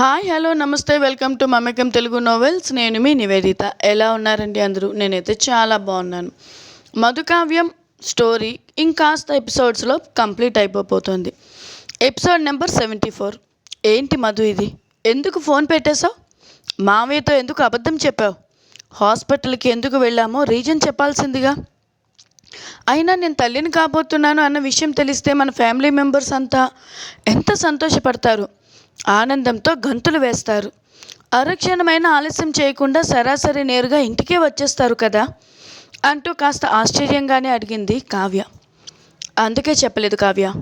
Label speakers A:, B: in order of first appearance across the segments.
A: Hi hello namaste welcome to Mamakam Telugu novels. నేను మీ నివేదిత. ఎలా ఉన్నారండి అందరూ? నేనైతే చాలా బాగున్నాను. మధుకావ్యం స్టోరీ ఇంకాస్త ఎపిసోడ్స్లో కంప్లీట్ అయిపోతుంది ఎపిసోడ్ నెంబర్ సెవెంటీ ఫోర్. ఏంటి మధు ఇది? ఎందుకు ఫోన్ పెట్టేశావు? మావయ్యతో ఎందుకు అబద్ధం చెప్పావు? హాస్పిటల్కి ఎందుకు వెళ్ళామో రీజన్ చెప్పాల్సిందిగా. అయినా నేను తల్లిని కాబోతున్నాను అన్న విషయం తెలిస్తే మన ఫ్యామిలీ మెంబర్స్ అంతా ఎంత సంతోషపడతారు? ఆనందంతో గంతులు వేస్తారు. అరక్షణమైన ఆలస్యం చేయకుండా సరాసరి నేరుగా ఇంటికే వచ్చేస్తారు కదా? అంటూ కాస్త ఆశ్చర్యంగానే అడిగింది కావ్య. అందుకే చెప్పలేదు కావ్య.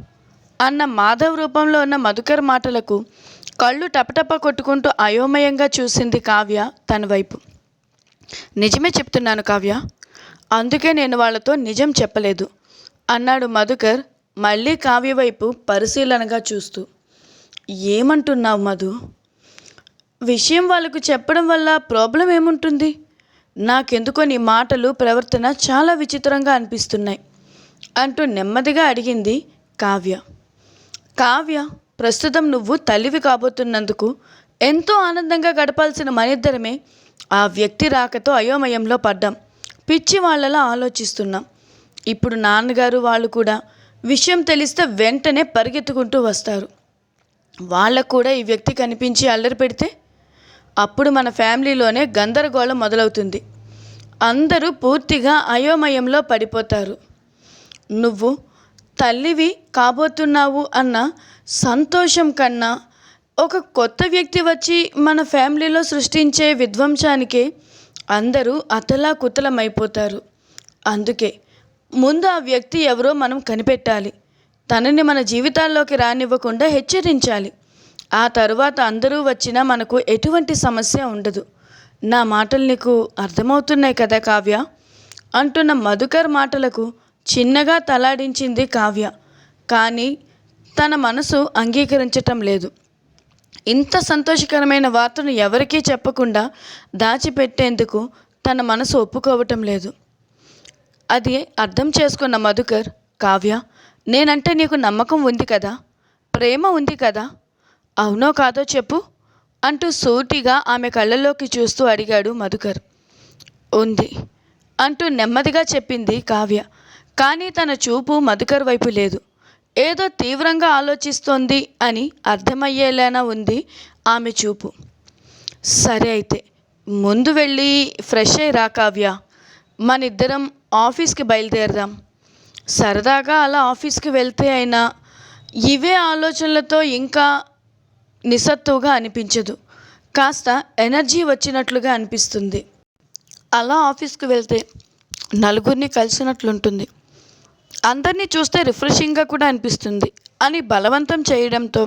A: అన్న మాధవ్ రూపంలో ఉన్న మధుకర్ మాటలకు కళ్ళు టపటప కొట్టుకుంటూ అయోమయంగా చూసింది కావ్య తన వైపు. నిజమే చెప్తున్నాను కావ్య. అందుకే నేను వాళ్ళతో నిజం చెప్పలేదు. అన్నాడు మధుకర్ మళ్ళీ కావ్య వైపు పరిశీలనగా చూస్తూ. ఏమంటున్నావు మధు? విషయం వాళ్ళకు చెప్పడం వల్ల ప్రాబ్లం ఏముంటుంది? నాకెందుకో నీ మాటలు ప్రవర్తన చాలా విచిత్రంగా అనిపిస్తున్నాయి అంటూ నెమ్మదిగా అడిగింది కావ్య. కావ్య ప్రస్తుతం నువ్వు తల్లివి కాబోతున్నందుకు ఎంతో ఆనందంగా గడపాల్సిన మనిద్దరమే ఆ వ్యక్తి రాకతో అయోమయంలో పడ్డాం. పిచ్చి వాళ్ళలా ఆలోచిస్తున్నాం. ఇప్పుడు నాన్నగారు వాళ్ళు కూడా విషయం తెలిస్తే వెంటనే పరిగెత్తుకుంటూ వస్తారు. వాళ్ళకు కూడా ఈ వ్యక్తి కనిపించి అల్లరి పెడితే అప్పుడు మన ఫ్యామిలీలోనే గందరగోళం మొదలవుతుంది. అందరూ పూర్తిగా అయోమయంలో పడిపోతారు. నువ్వు తల్లివి కాబోతున్నావు అన్న సంతోషం కన్నా ఒక కొత్త వ్యక్తి వచ్చి మన ఫ్యామిలీలో సృష్టించే విధ్వంసానికే అందరూ అతలా కుతలమైపోతారు అందుకే ముందు ఆ వ్యక్తి ఎవరో మనం కనిపెట్టాలి. తనని మన జీవితాల్లోకి రానివ్వకుండా హెచ్చరించాలి. ఆ తరువాత అందరూ వచ్చినా మనకు ఎటువంటి సమస్య ఉండదు. నా మాటలు నీకు అర్థమవుతున్నాయి కదా కావ్య? అంటున్న మధుకర్ మాటలకు చిన్నగా తలాడించింది కావ్య. కానీ తన మనసు అంగీకరించటం లేదు. ఇంత సంతోషకరమైన వార్తను ఎవరికీ చెప్పకుండా దాచిపెట్టేందుకు తన మనసు ఒప్పుకోవటం లేదు. అది అర్థం చేసుకున్న మధుకర్ కావ్య నేనంటే నీకు నమ్మకం ఉంది కదా? ప్రేమ ఉంది కదా? అవునో కాదో చెప్పు అంటూ సూటిగా ఆమె కళ్ళలోకి చూస్తూ అడిగాడు మధుకర్. ఉంది అంటూ నెమ్మదిగా చెప్పింది కావ్య. కానీ తన చూపు మధుకర్ వైపు లేదు. ఏదో తీవ్రంగా ఆలోచిస్తోంది అని అర్థమయ్యేలానా ఉంది ఆమె చూపు. సరే అయితే ముందు వెళ్ళి ఫ్రెష్ అయ్యి రా కావ్య. మన ఇద్దరం ఆఫీస్కి బయలుదేరదాం. సరదాగా అలా ఆఫీస్కి వెళ్తే అయినా ఇవే ఆలోచనలతో ఇంకా నిస్సత్తుగా అనిపించదు. కాస్త ఎనర్జీ వచ్చినట్లుగా అనిపిస్తుంది. అలా ఆఫీస్కి వెళ్తే నలుగురిని కలిసినట్లుంటుంది. అందరినీ చూస్తే రిఫ్రెషింగ్గా కూడా అనిపిస్తుంది. అని బలవంతం చేయడంతో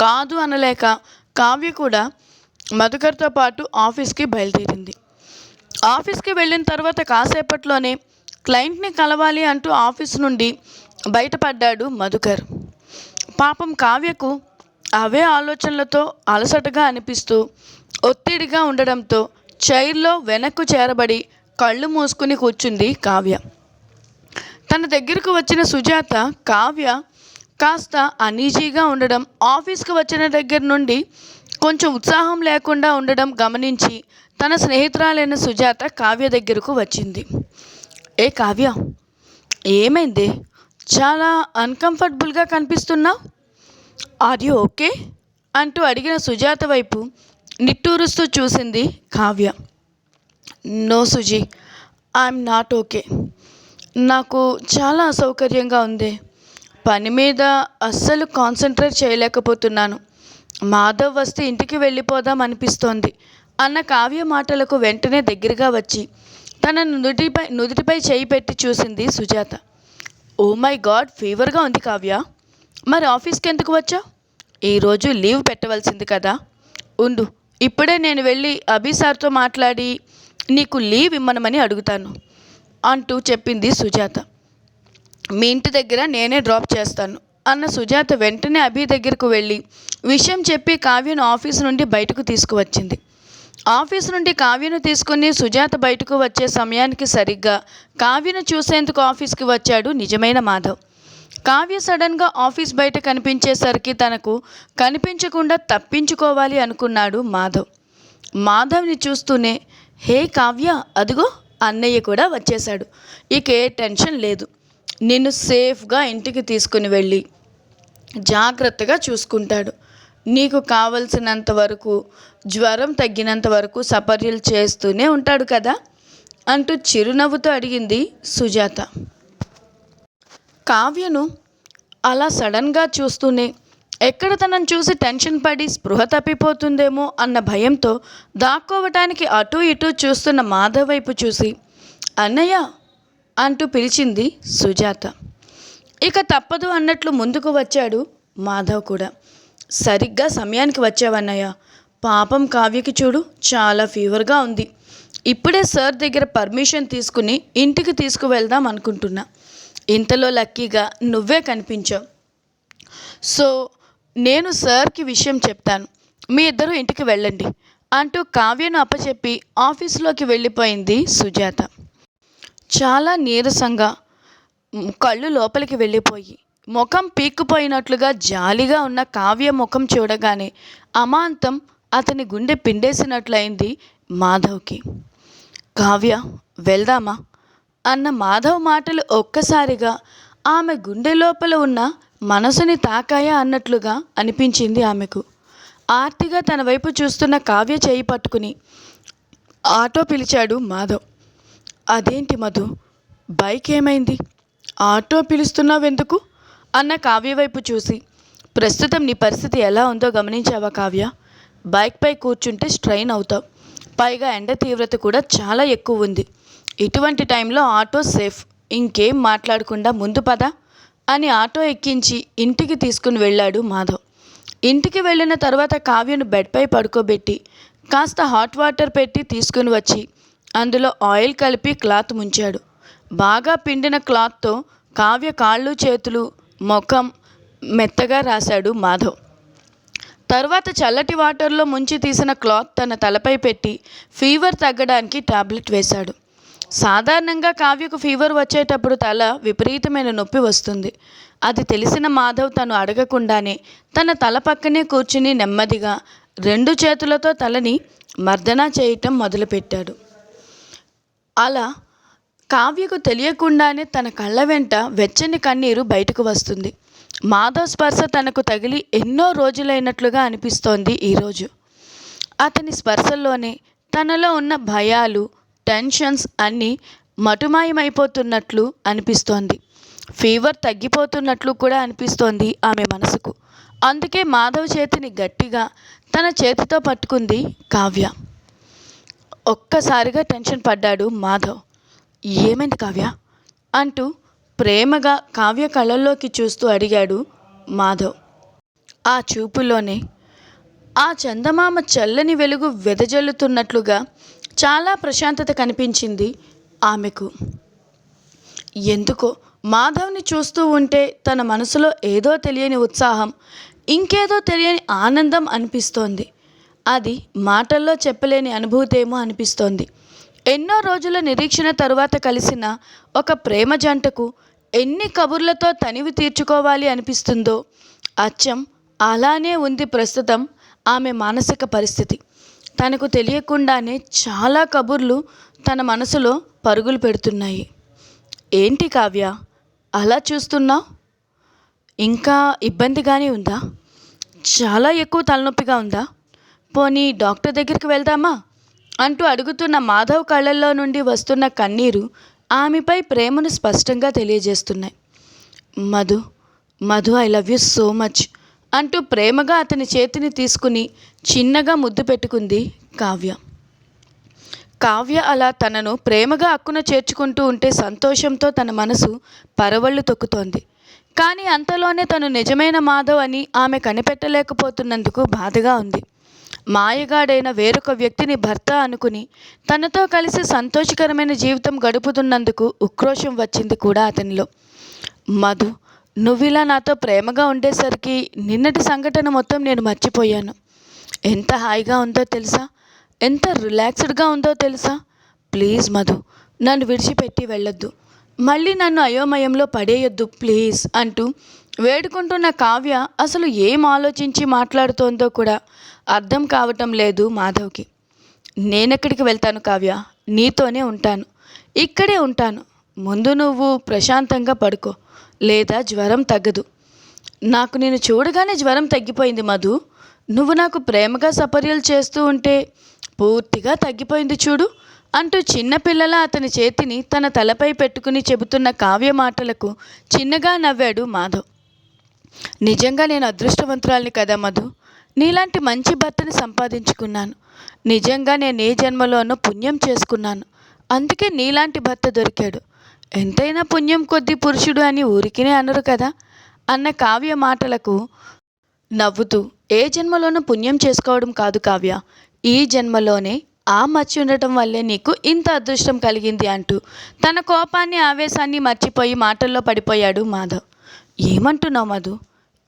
A: కాదు అనలేక కావ్య కూడా మధుకర్తో పాటు ఆఫీస్కి బయలుదేరింది. ఆఫీస్కి వెళ్ళిన తర్వాత కాసేపట్లోనే క్లయింట్ని కలవాలి అంటూ ఆఫీస్ నుండి బయటపడ్డాడు మధుకర్. పాపం కావ్యకు అవే ఆలోచనలతో అలసటగా అనిపిస్తూ ఒత్తిడిగా ఉండడంతో చైర్లో వెనక్కు చేరబడి కళ్ళు మూసుకుని కూర్చుంది కావ్య. తన దగ్గరకు వచ్చిన సుజాత కావ్య కాస్త అనీజీగా ఉండడం ఆఫీస్కి వచ్చిన దగ్గర నుండి కొంచెం ఉత్సాహం లేకుండా ఉండడం గమనించి తన స్నేహితురాలైన సుజాత కావ్య దగ్గరకు వచ్చింది. ఏ కావ్య? ఏమైంది? చాలా అన్కంఫర్టబుల్గా కనిపిస్తున్నావు ఆర్ యూ ఓకే అంటూ అడిగిన సుజాత వైపు నిట్టూరుస్తూ చూసింది Kavya. No Suji I'm not okay నాకు చాలా అసౌకర్యంగా ఉంది. పని మీద అస్సలు కాన్సన్ట్రేట్ చేయలేకపోతున్నాను. మాధవ్ వస్తే ఇంటికి వెళ్ళిపోదాం అనిపిస్తోంది. అన్న కావ్య మాటలకు వెంటనే దగ్గరగా వచ్చి తన నుదిటిపై నుదుటిపై చేయి పెట్టి చూసింది సుజాత. ఓ మై గాడ్ ఫీవర్గా ఉంది కావ్య. మరి ఆఫీస్కి ఎందుకు వచ్చావు? ఈరోజు లీవ్ పెట్టవలసింది కదా. ఉండు ఇప్పుడే నేను వెళ్ళి అభి సార్తో మాట్లాడి నీకు లీవ్ ఇమ్మనమని అడుగుతాను అంటూ చెప్పింది సుజాత. మీ ఇంటి దగ్గర నేనే డ్రాప్ చేస్తాను అన్న సుజాత వెంటనే అభి దగ్గరకు వెళ్ళి విషయం చెప్పి కావ్యను ఆఫీస్ నుండి బయటకు తీసుకువచ్చింది. ఆఫీస్ నుండి కావ్యను తీసుకుని సుజాత బయటకు వచ్చే సమయానికి సరిగ్గా కావ్యను చూసేందుకు ఆఫీస్కి వచ్చాడు నిజమైన మాధవ్. కావ్య సడన్గా ఆఫీస్ బయట కనిపించేసరికి తనకు కనిపించకుండా తప్పించుకోవాలి అనుకున్నాడు మాధవ్. మాధవ్ని చూస్తూనే హే కావ్య అదిగో అన్నయ్య కూడా వచ్చేశాడు. ఇక ఏ టెన్షన్ లేదు. నిన్ను సేఫ్గా ఇంటికి తీసుకుని వెళ్ళి జాగ్రత్తగా చూసుకుంటాడు. నీకు కావలసినంత వరకు జ్వరం తగ్గినంత వరకు సపర్యలు చేస్తూనే ఉంటాడు కదా? అంటూ చిరునవ్వుతో అడిగింది సుజాత. కావ్యను అలా సడన్గా చూస్తూనే ఎక్కడ తనను చూసి టెన్షన్ పడి స్పృహ తప్పిపోతుందేమో అన్న భయంతో దాక్కోవటానికి అటూ ఇటూ చూస్తున్న మాధవ్ వైపు చూసి అన్నయ్య అంటూ పిలిచింది సుజాత. ఇక తప్పదు అన్నట్లు ముందుకు వచ్చాడు మాధవ్ కూడా. సరిగ్గా సమయానికి వచ్చావన్నయ్య. పాపం కావ్యకి చూడు చాలా ఫీవర్గా ఉంది. ఇప్పుడే సార్ దగ్గర పర్మిషన్ తీసుకుని ఇంటికి తీసుకువెళ్దాం అనుకుంటున్నా. ఇంతలో లక్కీగా నువ్వే కనిపించావు. సో నేను సార్కి విషయం చెప్తాను. మీ ఇద్దరు ఇంటికి వెళ్ళండి అంటూ కావ్యను అప్పచెప్పి ఆఫీస్లోకి వెళ్ళిపోయింది సుజాత. చాలా నీరసంగా కళ్ళు లోపలికి వెళ్ళిపోయి ముఖం పీక్కుపోయినట్లుగా జాలిగా ఉన్న కావ్య ముఖం చూడగానే అమాంతం అతని గుండె పిండేసినట్లయింది మాధవ్కి. కావ్య వెళ్దామా? అన్న మాధవ్ మాటలు ఒక్కసారిగా ఆమె గుండె లోపల ఉన్న మనసుని తాకాయా అన్నట్లుగా అనిపించింది ఆమెకు. ఆర్తిగా తన వైపు చూస్తున్న కావ్య చేయి పట్టుకుని ఆటో పిలిచాడు మాధవ్. అదేంటి మధు? బైక్ ఏమైంది? ఆటో పిలుస్తున్నావెందుకు? అన్న కావ్య వైపు చూసి ప్రస్తుతం నీ పరిస్థితి ఎలా ఉందో గమనించావా కావ్య? బైక్పై కూర్చుంటే స్ట్రైన్ అవుతావు. పైగా ఎండ తీవ్రత కూడా చాలా ఎక్కువ ఉంది. ఇటువంటి టైంలో ఆటో సేఫ్. ఇంకేం మాట్లాడకుండా ముందు పద అని ఆటో ఎక్కించి ఇంటికి తీసుకుని వెళ్ళాడు మాధవ్. ఇంటికి వెళ్ళిన తర్వాత కావ్యను బెడ్పై పడుకోబెట్టి కాస్త హాట్ వాటర్ పెట్టి తీసుకుని వచ్చి అందులో ఆయిల్ కలిపి క్లాత్ ముంచాడు. బాగా పిండిన క్లాత్తో కావ్య కాళ్ళు చేతులు ముఖం మెత్తగా రాశాడు మాధవ్. తర్వాత చల్లటి వాటర్లో ముంచి తీసిన క్లాత్ తన తలపై పెట్టి ఫీవర్ తగ్గడానికి టాబ్లెట్ వేశాడు. సాధారణంగా కావ్యకు ఫీవర్ వచ్చేటప్పుడు తల విపరీతమైన నొప్పి వస్తుంది. అది తెలిసిన మాధవ్ తను అడగకుండానే తన తల పక్కనే కూర్చుని నెమ్మదిగా రెండు చేతులతో తలని మర్దన చేయటం మొదలుపెట్టాడు. అలా కావ్యకు తెలియకుండానే తన కళ్ళ వెంట వెచ్చని కన్నీరు బయటకు వస్తుంది. మాధవ్ స్పర్శ తనకు తగిలి ఎన్నో రోజులైనట్లుగా అనిపిస్తోంది ఈరోజు అతని స్పర్శల్లోనే తనలో ఉన్న భయాలు టెన్షన్స్ అన్నీ మటుమాయమైపోతున్నట్లు అనిపిస్తోంది. ఫీవర్ తగ్గిపోతున్నట్లు కూడా అనిపిస్తోంది ఆమె మనసుకు. అందుకే మాధవ్ చేతిని గట్టిగా తన చేతితో పట్టుకుంది కావ్య. ఒక్కసారిగా టెన్షన్ పడ్డాడు మాధవ్. ఏమైంది కావ్య? అంటూ ప్రేమగా కావ్య కళ్ళల్లోకి చూస్తూ అడిగాడు మాధవ్. ఆ చూపులోనే ఆ చందమామ చల్లని వెలుగు వెదజల్లుతున్నట్లుగా చాలా ప్రశాంతత కనిపించింది ఆమెకు. ఎందుకో? మాధవ్ని చూస్తూ ఉంటే తన మనసులో ఏదో తెలియని ఉత్సాహం ఇంకేదో తెలియని ఆనందం అనిపిస్తోంది. అది మాటల్లో చెప్పలేని అనుభూతేమో అనిపిస్తోంది. ఎన్నో రోజుల నిరీక్షణ తరువాత కలిసిన ఒక ప్రేమ జంటకు ఎన్ని కబుర్లతో తనివి తీర్చుకోవాలి అనిపిస్తుందో అచ్చం అలానే ఉంది ప్రస్తుతం ఆమె మానసిక పరిస్థితి. తనకు తెలియకుండానే చాలా కబుర్లు తన మనసులో పరుగులు పెడుతున్నాయి. ఏంటి కావ్య అలా చూస్తున్నావు? ఇంకా ఇబ్బందిగానే ఉందా? చాలా ఎక్కువ తలనొప్పిగా ఉందా? పోనీ డాక్టర్ దగ్గరికి వెళ్దామా? అంటూ అడుగుతున్న మాధవ్ కళ్ళల్లో నుండి వస్తున్న కన్నీరు ఆమెపై ప్రేమను స్పష్టంగా తెలియజేస్తున్నాయి. Madhu Madhu I love you so much అంటూ ప్రేమగా అతని చేతిని తీసుకుని చిన్నగా ముద్దు పెట్టుకుంది కావ్య. కావ్య అలా తనను ప్రేమగా అక్కున చేర్చుకుంటూ ఉంటే సంతోషంతో తన మనసు పరవళ్ళు తొక్కుతోంది. కానీ అంతలోనే తను నిజమైన మాధవ్ అని ఆమె కనిపెట్టలేకపోతున్నందుకు బాధగా ఉంది. మాయగాడైన వేరొక వ్యక్తిని భర్త అనుకుని తనతో కలిసి సంతోషకరమైన జీవితం గడుపుతున్నందుకు ఉక్రోషం వచ్చింది కూడా అతనిలో. మధు నువ్విలా నాతో ప్రేమగా ఉండేసరికి నిన్నటి సంఘటన మొత్తం నేను మర్చిపోయాను. ఎంత హాయిగా ఉందో తెలుసా? ఎంత రిలాక్స్డ్గా ఉందో తెలుసా? ప్లీజ్ మధు నన్ను విడిచిపెట్టి వెళ్ళొద్దు. మళ్ళీ నన్ను అయోమయంలో పడేయొద్దు ప్లీజ్ అంటూ వేడుకుంటున్న కావ్య అసలు ఏం ఆలోచించి మాట్లాడుతోందో కూడా అర్థం కావటం లేదు మాధవ్కి. నేనెక్కడికి వెళ్తాను కావ్య? నీతోనే ఉంటాను. ఇక్కడే ఉంటాను. ముందు నువ్వు ప్రశాంతంగా పడుకో. లేదా జ్వరం తగ్గదు. నాకు నేను చూడగానే జ్వరం తగ్గిపోయింది మధు. నువ్వు నాకు ప్రేమగా సపర్యలు చేస్తూ ఉంటే పూర్తిగా తగ్గిపోయింది చూడు అంటూ చిన్నపిల్లల అతని చేతిని తన తలపై పెట్టుకుని చెబుతున్న కావ్య మాటలకు చిన్నగా నవ్వాడు మాధవ్. నిజంగా నేను అదృష్టవంతురాల్ని కదా మధు? నీలాంటి మంచి భర్తని సంపాదించుకున్నాను. నిజంగా నేను ఏ జన్మలోనో పుణ్యం చేసుకున్నాను. అందుకే నీలాంటి భర్త దొరికాడు. ఎంతైనా పుణ్యం కొద్ది పురుషుడు అని ఊరికినే అనరు కదా? అన్న కావ్య మాటలకు నవ్వుతూ ఏ జన్మలోనూ పుణ్యం చేసుకోవడం కాదు కావ్య. ఈ జన్మలోనే ఆ మచ్చి ఉండటం వల్లే నీకు ఇంత అదృష్టం కలిగింది అంటూ తన కోపాన్ని ఆవేశాన్ని మర్చిపోయి మాటల్లో పడిపోయాడు మాధవ్. ఏమంటున్నావు మధు?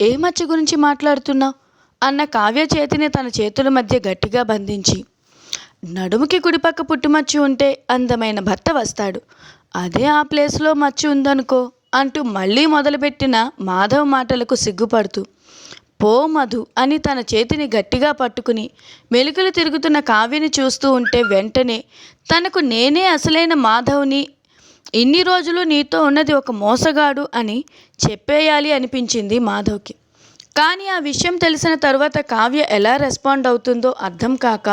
A: ఏ మచ్చ గురించి మాట్లాడుతున్నావు అన్న కావ్య చేతిని తన చేతుల మధ్య గట్టిగా బంధించి నడుముకి కుడిపక్క పుట్టుమచ్చు ఉంటే అందమైన భర్త వస్తాడు. అదే ఆ ప్లేస్లో మచ్చు ఉందనుకో అంటూ మళ్ళీ మొదలుపెట్టిన మాధవ్ మాటలకు సిగ్గుపడుతూ పో మధు అని తన చేతిని గట్టిగా పట్టుకుని మెలికలు తిరుగుతున్న కావ్యని చూస్తూ ఉంటే వెంటనే తనకు నేనే అసలైన మాధవ్ని ఇన్ని రోజులు నీతో ఉన్నది ఒక మోసగాడు అని చెప్పేయాలి అనిపించింది మాధవ్కి. కానీ ఆ విషయం తెలిసిన తర్వాత కావ్య ఎలా రెస్పాండ్ అవుతుందో అర్థం కాక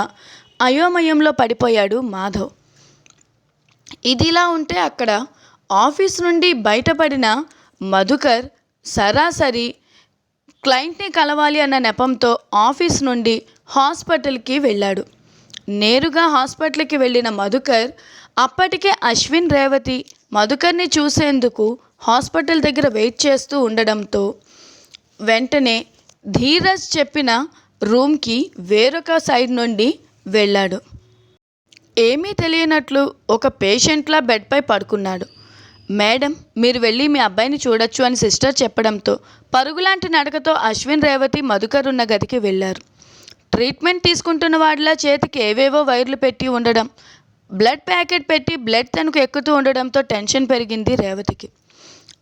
A: అయోమయంలో పడిపోయాడు మాధవ్. ఇదిలా ఉంటే అక్కడ ఆఫీస్ నుండి బయటపడిన మధుకర్ సరాసరి క్లయింట్ని కలవాలి అన్న నెపంతో ఆఫీస్ నుండి హాస్పిటల్కి వెళ్ళాడు. నేరుగా హాస్పిటల్కి వెళ్ళిన మధుకర్ అప్పటికే అశ్విన్ రేవతి మధుకర్ని చూసేందుకు హాస్పిటల్ దగ్గర వెయిట్ చేస్తూ ఉండడంతో వెంటనే ధీరజ్ చెప్పిన రూమ్కి వేరొక సైడ్ నుండి వెళ్ళాడు. ఏమీ తెలియనట్లు ఒక పేషెంట్లా బెడ్పై పడుకున్నాడు. మేడం మీరు వెళ్ళి మీ అబ్బాయిని చూడొచ్చు అని సిస్టర్ చెప్పడంతో పరుగులాంటి నడకతో అశ్విన్ రేవతి మధుకర్ ఉన్న గదికి వెళ్ళారు. ట్రీట్మెంట్ తీసుకుంటున్న వాడిలా చేతికి ఏవేవో వైర్లు పెట్టి ఉండడం బ్లడ్ ప్యాకెట్ పెట్టి బ్లడ్ తనకు ఎక్కుతూ ఉండడంతో టెన్షన్ పెరిగింది రేవతికి.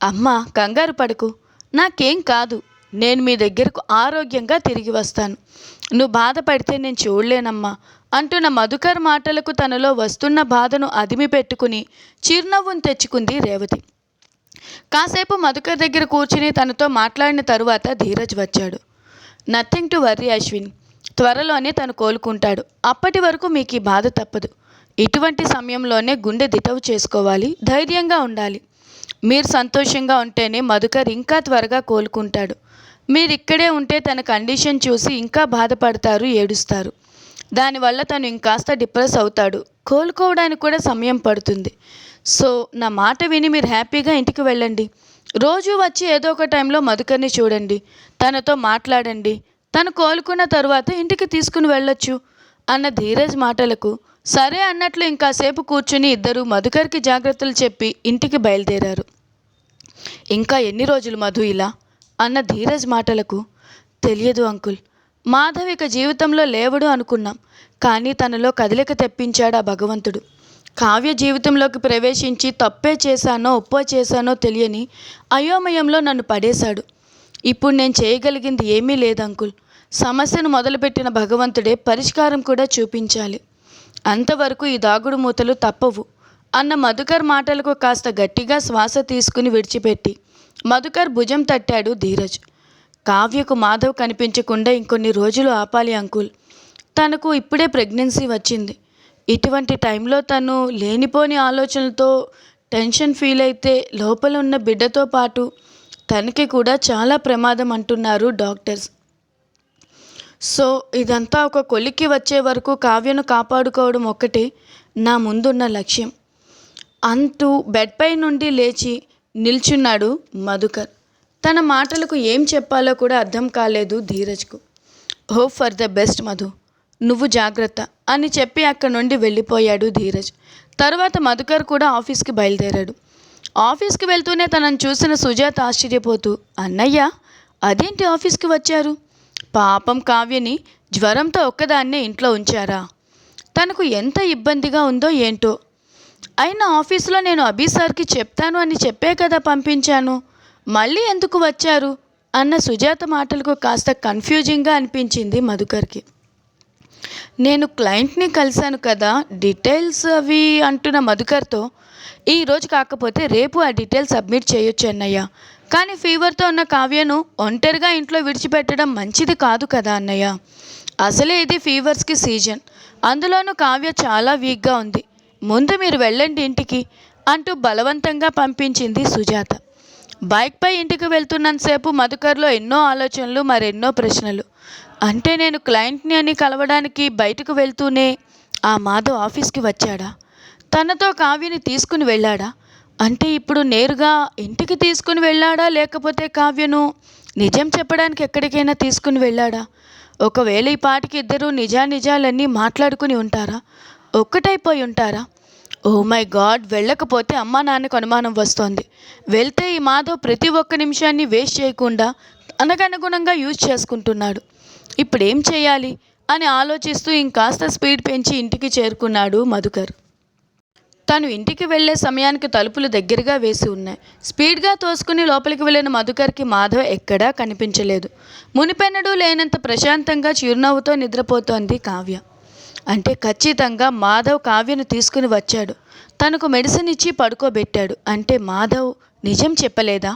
A: అమ్మ కంగారు పడకు. నాకేం కాదు. నేను మీ దగ్గరకు ఆరోగ్యంగా తిరిగి వస్తాను. నువ్వు బాధపడితే నేను చూడలేనమ్మా అంటున్న మధుకర్ మాటలకు తనలో వస్తున్న బాధను అదిమి పెట్టుకుని చిరునవ్వును తెచ్చుకుంది రేవతి. కాసేపు మధుకర్ దగ్గర కూర్చుని తనతో మాట్లాడిన తరువాత ధీరజ్ వచ్చాడు. Nothing to worry Ashwin. త్వరలోనే తను కోలుకుంటాడు. అప్పటి వరకు మీకు ఈ బాధ తప్పదు. ఇటువంటి సమయంలోనే గుండె దిటవు చేసుకోవాలి. ధైర్యంగా ఉండాలి. మీరు సంతోషంగా ఉంటేనే మధుకర్ ఇంకా త్వరగా కోలుకుంటాడు. మీరు ఇక్కడే ఉంటే తన కండిషన్ చూసి ఇంకా బాధపడతారు ఏడుస్తారు. దానివల్ల తను ఇంకాస్త డిప్రెస్ అవుతాడు. కోలుకోవడానికి కూడా సమయం పడుతుంది. సో నా మాట విని మీరు హ్యాపీగా ఇంటికి వెళ్ళండి. రోజు వచ్చి ఏదో ఒక టైంలో మధుకర్ని చూడండి. తనతో మాట్లాడండి. తను కోలుకున్న తరువాత ఇంటికి తీసుకుని వెళ్ళొచ్చు అన్న ధీరజ్ మాటలకు. సరే అన్నట్లు ఇంకాసేపు కూర్చుని ఇద్దరు మధుకర్కి జాగ్రత్తలు చెప్పి ఇంటికి బయలుదేరారు. ఇంకా ఎన్ని రోజులు మధు ఇలా? అన్న ధీరజ్ మాటలకు. తెలియదు అంకుల్. మాధవ్ ఇక జీవితంలో లేవడు అనుకున్నాం. కానీ తనలో కదలిక తెప్పించాడు ఆ భగవంతుడు. కావ్య జీవితంలోకి ప్రవేశించి తప్పే చేశానో ఒప్పో చేశానో తెలియని అయోమయంలో నన్ను పడేశాడు. ఇప్పుడు నేను చేయగలిగింది ఏమీ లేదు అంకుల్. సమస్యను మొదలుపెట్టిన భగవంతుడే పరిష్కారం కూడా చూపించాలి. అంతవరకు ఈ దాగుడు మూతలు తప్పవు. అన్న మధుకర్ మాటలకు కాస్త గట్టిగా శ్వాస తీసుకుని విడిచిపెట్టి మధుకర్ భుజం తట్టాడు ధీరజ్. కావ్యకు మాధవ్ కనిపించకుండా ఇంకొన్ని రోజులు ఆపాలి అంకుల్. తనకు ఇప్పుడే ప్రెగ్నెన్సీ వచ్చింది. ఇటువంటి టైంలో తను లేనిపోని ఆలోచనలతో టెన్షన్ ఫీల్ అయితే లోపల ఉన్న బిడ్డతో పాటు తనకి కూడా చాలా ప్రమాదం అంటున్నారు డాక్టర్స్. సో ఇదంతా ఒక కొలిక్కి వచ్చే వరకు కావ్యను కాపాడుకోవడం ఒక్కటే నా ముందున్న లక్ష్యం. అంటూ బెడ్పై నుండి లేచి నిల్చున్నాడు మధుకర్. తన మాటలకు ఏం చెప్పాలో కూడా అర్థం కాలేదు ధీరజ్కు. Hope for the best Madhu నువ్వు జాగ్రత్త అని చెప్పి అక్కడి నుండి వెళ్ళిపోయాడు ధీరజ్. తర్వాత మధుకర్ కూడా ఆఫీస్కి బయలుదేరాడు. ఆఫీస్కి వెళ్తూనే తనను చూసిన సుజాత ఆశ్చర్యపోతూ అన్నయ్య అదేంటి ఆఫీస్కి వచ్చారు? పాపం కావ్యని జ్వరంతో ఒక్కదాన్నే ఇంట్లో ఉంచారా? తనకు ఎంత ఇబ్బందిగా ఉందో ఏంటో? అయినా ఆఫీస్లో నేను అభి సార్కి చెప్తాను అని చెప్పే కదా పంపించాను. మళ్ళీ ఎందుకు వచ్చారు? అన్న సుజాత మాటలకు కాస్త కన్ఫ్యూజింగ్గా అనిపించింది మధుకర్కి. నేను క్లయింట్ని కలిశాను కదా డీటెయిల్స్ అవి అంటున్న మధుకర్తో ఈరోజు కాకపోతే రేపు ఆ డీటెయిల్స్ సబ్మిట్ చేయొచ్చు అన్నయ్య. కానీ ఫీవర్తో ఉన్న కావ్యను ఒంటరిగా ఇంట్లో విడిచిపెట్టడం మంచిది కాదు కదా అన్నయ్య. అసలే ఇది ఫీవర్స్కి సీజన్. అందులోనూ కావ్య చాలా వీక్గా ఉంది. ముందు మీరు వెళ్ళండి ఇంటికి అంటూ బలవంతంగా పంపించింది సుజాత. బైక్పై ఇంటికి వెళ్తున్నంతసేపు మధుకర్లో ఎన్నో ఆలోచనలు మరెన్నో ప్రశ్నలు. అంటే నేను క్లయింట్ని అని కలవడానికి బయటకు వెళ్తూనే ఆ మాధవ్ ఆఫీస్కి వచ్చాడా? తనతో కావ్యని తీసుకుని వెళ్ళాడా? అంటే ఇప్పుడు నేరుగా ఇంటికి తీసుకుని వెళ్ళాడా? లేకపోతే కావ్యను నిజం చెప్పడానికి ఎక్కడికైనా తీసుకుని వెళ్ళాడా? ఒకవేళ ఈ పాటికి ఇద్దరు నిజానిజాలన్నీ మాట్లాడుకుని ఉంటారా? ఒక్కటైపోయి ఉంటారా? Oh my god! వెళ్ళకపోతే అమ్మా నాన్నకు అనుమానం వస్తోంది. వెళ్తే ఈ మాధవ్ ప్రతి ఒక్క నిమిషాన్ని వేస్ట్ చేయకుండా అనగనుగుణంగా యూజ్ చేసుకుంటున్నాడు. ఇప్పుడు ఏం చేయాలి? అని ఆలోచిస్తూ ఇంకాస్త స్పీడ్ పెంచి ఇంటికి చేరుకున్నాడు మధుకర్. తను ఇంటికి వెళ్ళే సమయానికి తలుపులు దగ్గరగా వేసి ఉన్నాయి. స్పీడ్గా తోసుకుని లోపలికి వెళ్ళిన మధుకర్కి మాధవ్ ఎక్కడా కనిపించలేదు. మునిపెన్నడూ లేనంత ప్రశాంతంగా చిరునవ్వుతో నిద్రపోతోంది కావ్య. అంటే ఖచ్చితంగా మాధవ్ కావ్యను తీసుకుని వచ్చాడు. తనకు మెడిసిన్ ఇచ్చి పడుకోబెట్టాడు. అంటే మాధవ్ నిజం చెప్పలేదా?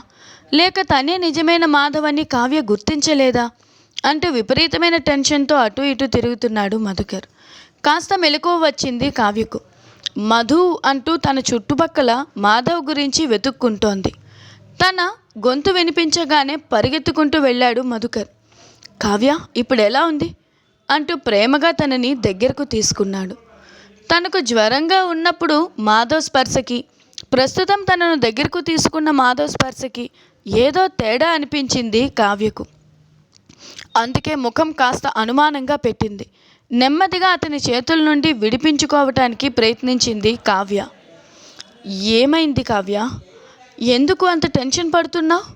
A: లేక తనే నిజమైన మాధవ్ అని కావ్య గుర్తించలేదా? అంటూ విపరీతమైన టెన్షన్తో అటు ఇటు తిరుగుతున్నాడు మధుకర్. కాస్త మెలకువ వచ్చింది కావ్యకు. మధు అంటూ తన చుట్టుపక్కల మాధవ్ గురించి వెతుక్కుంటోంది. తన గొంతు వినిపించగానే పరిగెత్తుకుంటూ వెళ్ళాడు మధుకర్. కావ్య ఇప్పుడు ఎలా ఉంది? అంటూ ప్రేమగా తనని దగ్గరకు తీసుకున్నాడు. తనకు జ్వరంగా ఉన్నప్పుడు మాధవ్ స్పర్శకి ప్రస్తుతం తనను దగ్గరకు తీసుకున్న మాధవ్ స్పర్శకి ఏదో తేడా అనిపించింది కావ్యకు. అందుకే ముఖం కాస్త అనుమానంగా పెట్టింది. నెమ్మదిగా అతని చేతుల నుండి విడిపించుకోవటానికి ప్రయత్నించింది కావ్య. ఏమైంది కావ్య? ఎందుకు అంత టెన్షన్ పడుతున్నావు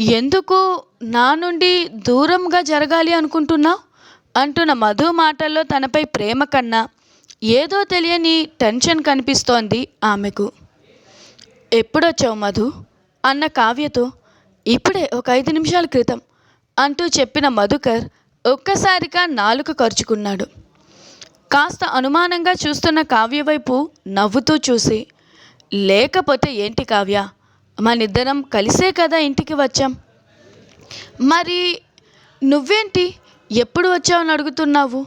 A: ఎందుకు నా నుండి దూరంగా జరగాలి అనుకుంటున్నావు అంటున్న మధు మాటల్లో తనపై ప్రేమ కన్నా ఏదో తెలియని టెన్షన్ కనిపిస్తోంది ఆమెకు. ఎప్పుడొచ్చావు మధు? అన్న కావ్యతో ఇప్పుడే ఒక ఐదు నిమిషాల క్రితం అంటూ చెప్పిన మధుకర్ ఒక్కసారిగా నాలుక ఖర్చుకున్నాడు కాస్త అనుమానంగా చూస్తున్న కావ్య వైపు నవ్వుతూ చూసి లేకపోతే ఏంటి కావ్య? మనిద్దరం కలిసే కదా ఇంటికి వచ్చాం. మరి నువ్వేంటి? ఎప్పుడు వచ్చావని అడుగుతున్నావు?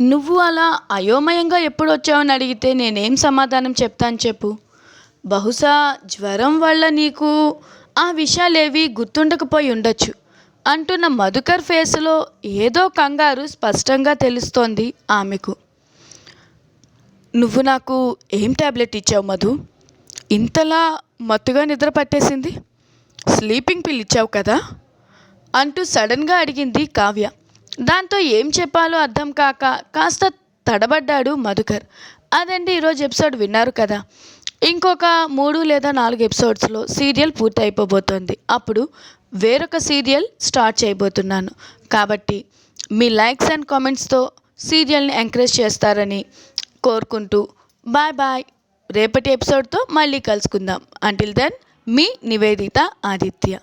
A: నువ్వు అలా అయోమయంగా ఎప్పుడు వచ్చావని అడిగితే నేనేం సమాధానం చెప్తాను చెప్పు. బహుశా జ్వరం వల్ల నీకు ఆ విషయాలేవి గుర్తుండకపోయి ఉండొచ్చు. అంటున్న మధుకర్ ఫేస్లో ఏదో కంగారు స్పష్టంగా తెలుస్తోంది ఆమెకు. నువ్వు నాకు ఏం ట్యాబ్లెట్ ఇచ్చావు మధు? ఇంతలా మత్తుగా నిద్ర పట్టేసింది? స్లీపింగ్ పిల్ ఇచ్చావు కదా? అంటూ సడన్గా అడిగింది కావ్య. దాంతో ఏం చెప్పాలో అర్థం కాక కాస్త తడబడ్డాడు మధుకర్. అదండి ఈరోజు ఎపిసోడ్ విన్నారు కదా. ఇంకొక మూడు లేదా నాలుగు ఎపిసోడ్స్లో సీరియల్ పూర్తి అయిపోబోతోంది అప్పుడు వేరొక సీరియల్ స్టార్ట్ చేయబోతున్నాను. కాబట్టి మీ లైక్స్ అండ్ కామెంట్స్తో సీరియల్ని ఎంకరేజ్ చేస్తారని కోరుకుంటూ బాయ్ బాయ్. రేపటి ఎపిసోడ్తో మళ్ళీ కలుసుకుందాం. అంటిల్ దెన్ మీ నివేదిత ఆదిత్య.